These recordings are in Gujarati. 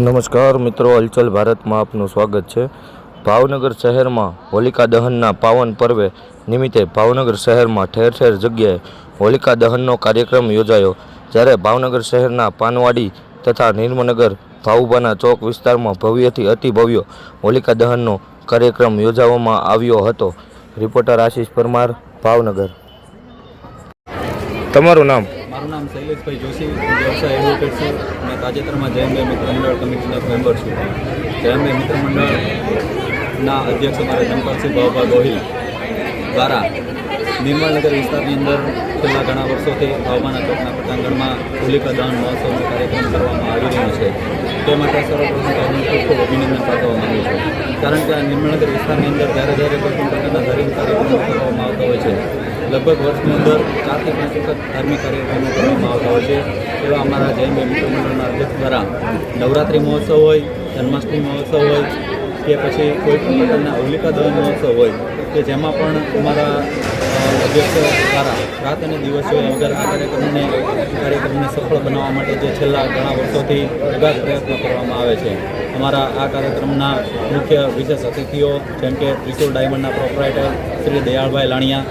નમસ્કાર મિત્રો, હલચલ ભારતમાં આપનું સ્વાગત છે. ભાવનગર શહેરમાં હોલિકા દહનના પાવન પર્વે નિમિત્તે ભાવનગર શહેરમાં ઠેર ઠેર જગ્યાએ હોલિકા દહનનો કાર્યક્રમ યોજાયો, જ્યારે ભાવનગર શહેરના પાનવાડી તથા નિર્મનગર ભાવુબાના ચોક વિસ્તારમાં ભવ્યથી અતિ ભવ્ય હોલિકા દહનનો કાર્યક્રમ યોજવામાં આવ્યો હતો. રિપોર્ટર આશીષ પરમાર, ભાવનગર. તમારું નામ? મારું નામ શૈલેષભાઈ જોશી વ્યવસાય એડવોકેટ છું. અને તાજેતરમાં જયંતભાઈ મિત્ર મંડળ કમિટીના મેમ્બર છું. જયંતભાઈ મિત્ર મંડળના અધ્યક્ષ અમારા ચંપકસિંહ ભાવભા ગોહિલ દ્વારા નિર્મળનગર વિસ્તારની અંદર છેલ્લા ઘણા વર્ષોથી ભાવભાના ચોકના પટાંગણમાં હોલિકા દહન મહોત્સવનો કાર્યક્રમ કરવામાં આવી રહ્યો છે. તે માટે સર્વપ્રથમ હું ખૂબ ખૂબ અભિનંદન પાઠવવા માગું છું. કારણ કે આ નિર્મળનગર વિસ્તારની અંદર જ્યારે જ્યારે કોઈ પણ પ્રકારના ધાર્મિક કાર્યક્રમો કરવામાં આવતા હોય છે લગભગ વર્ષની અંદર ચારથી પાંચ વખત ધાર્મિક કાર્યક્રમો કરવામાં આવતા હોય છે. એવા અમારા જૈન મંડળના અધ્યક્ષ દ્વારા નવરાત્રિ મહોત્સવ હોય, જન્માષ્ટમી મહોત્સવ હોય, કે પછી કોઈ પણ પ્રકારના હોલિકા દહન મહોત્સવ હોય, કે જેમાં પણ અમારા અધ્યક્ષ દ્વારા રાત અને દિવસ વગર આ કાર્યક્રમને કાર્યક્રમને સફળ બનાવવા માટે જે છેલ્લા ઘણા વર્ષોથી અગાધ પ્રયત્નો કરવામાં આવે છે. અમારા આ કાર્યક્રમના મુખ્ય વિશેષ અતિથિઓ જેમ કે ત્રિશુલ ડાયમંડના પ્રોપરાઇટર શ્રી દયાળભાઈ લાણિયા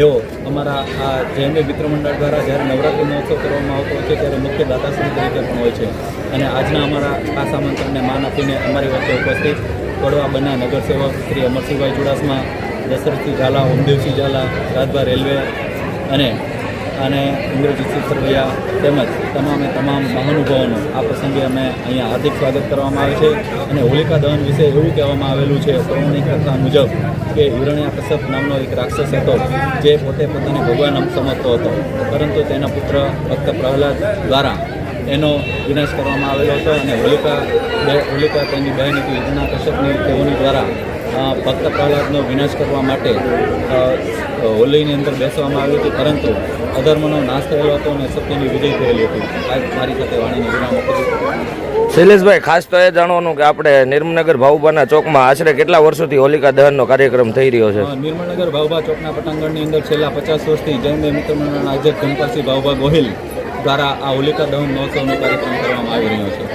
એઓ અમારા આ જૈન મિત્ર મંડળ દ્વારા જ્યારે નવરાત્રિ મહોત્સવ કરવામાં આવતો હોય છે, ત્યારે મુખ્ય દાતાશ્રી તરીકે પણ હોય છે. અને આજના અમારા ખાસ આમંત્રણને માન આપીને અમારી વચ્ચે ઉપસ્થિત કડવા બના નગરસેવક શ્રી અમરસિંહભાઈ ચુડાસમા, દશરથસિંહ ઝાલા, ઓમદેવસિંહ ઝાલા, રાજભા રેલવે અને અને ઇન્દ્રજીત સરવૈયા તેમજ તમામે તમામ મહાનુભાવોનું આ પ્રસંગે અમે અહીંયા હાર્દિક સ્વાગત કરવામાં આવે છે અને હોલિકા દહન વિશે એવું કહેવામાં આવેલું છે પૌરાણિક કથા મુજબ કે હિરણ્યા કશ્યપ નામનો એક રાક્ષસ હતો જે પોતે પોતાને ભગવાન સમજતો હતો. પરંતુ તેના પુત્ર ભક્ત પ્રહલાદ દ્વારા એનો વિનાશ કરવામાં આવેલો હતો અને હોલિકા હોલિકા તેની બહેન હતી હિરણા કશ્યપની તેઓની દ્વારા ભક્ત પ્રહલાદનો વિનાશ કરવા માટે હોલીની અંદર બેસવામાં આવ્યું હતું પરંતુ અધર્મનો નાશ થયેલો હતો અને સત્યની વિજય થયેલી હતી. આજ મારી સાથે વાણીને વિરામ આપું શૈલેષભાઈ ખાસ તો એ જાણવાનું કે આપણે નિર્મનગર ભાવુબાના ચોકમાં આશરે કેટલા વર્ષોથી હોલિકા દહનનો કાર્યક્રમ થઈ રહ્યો છે? નિર્મનગર ભાવભા ચોકના પટાંગણની અંદર છેલ્લા પચાસ વર્ષથી જૈન મિત્ર મંડળના અધ્યક્ષ ચંપાસિંહ ભાવભા ગોહિલ દ્વારા આ હોલિકા દહન મહોત્સવનો કાર્યક્રમ કરવામાં આવી રહ્યો છે.